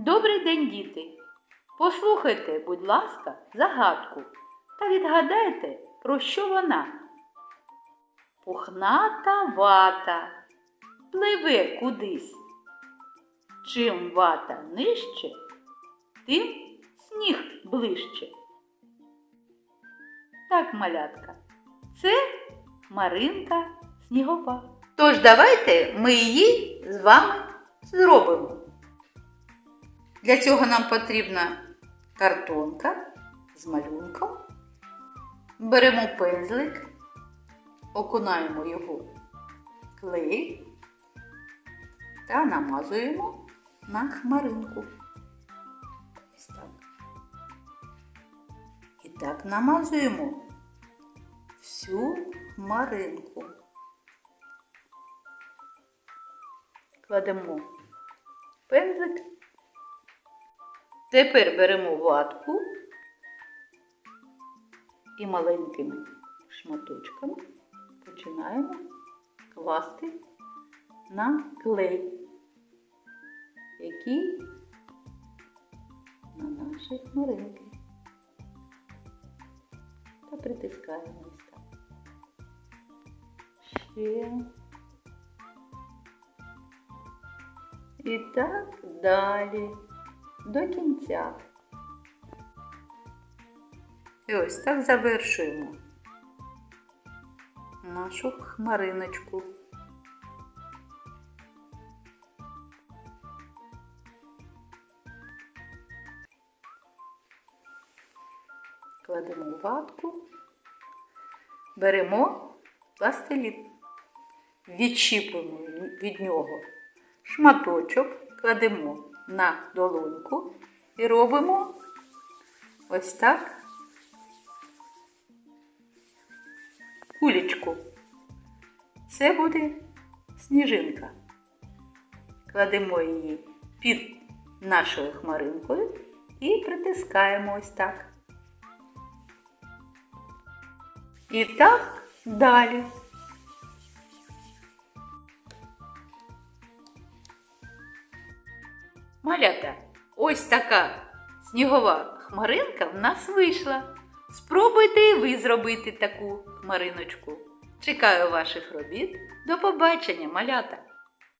Добрий день, діти! Послухайте, будь ласка, загадку та відгадайте, про що вона. Пухната вата пливе кудись. Чим вата нижче, тим сніг ближче. Так, малятка, це Маринка Снігова. Тож давайте ми її з вами зробимо. Для цього нам потрібна картонка з малюнком. Беремо пензлик, окунаємо його клей та намазуємо на хмаринку. Ось так. І так намазуємо всю хмаринку. Кладемо пензлик. Тепер беремо ватку і маленькими шматочками починаємо класти на клей, який на наші хмаринки. Та притискаємо ось. Ще. І так далі до кінця. І ось так завершуємо нашу хмариночку. Кладемо ватку, беремо пластилін, відчіпуємо від нього шматочок, кладемо на долоньку і робимо ось так кулечку. Це буде сніжинка. Кладемо її під нашою хмаринкою і притискаємо ось так. І так далі. Малята, ось така снігова хмаринка в нас вийшла. Спробуйте і ви зробити таку хмариночку. Чекаю ваших робіт. До побачення, малята!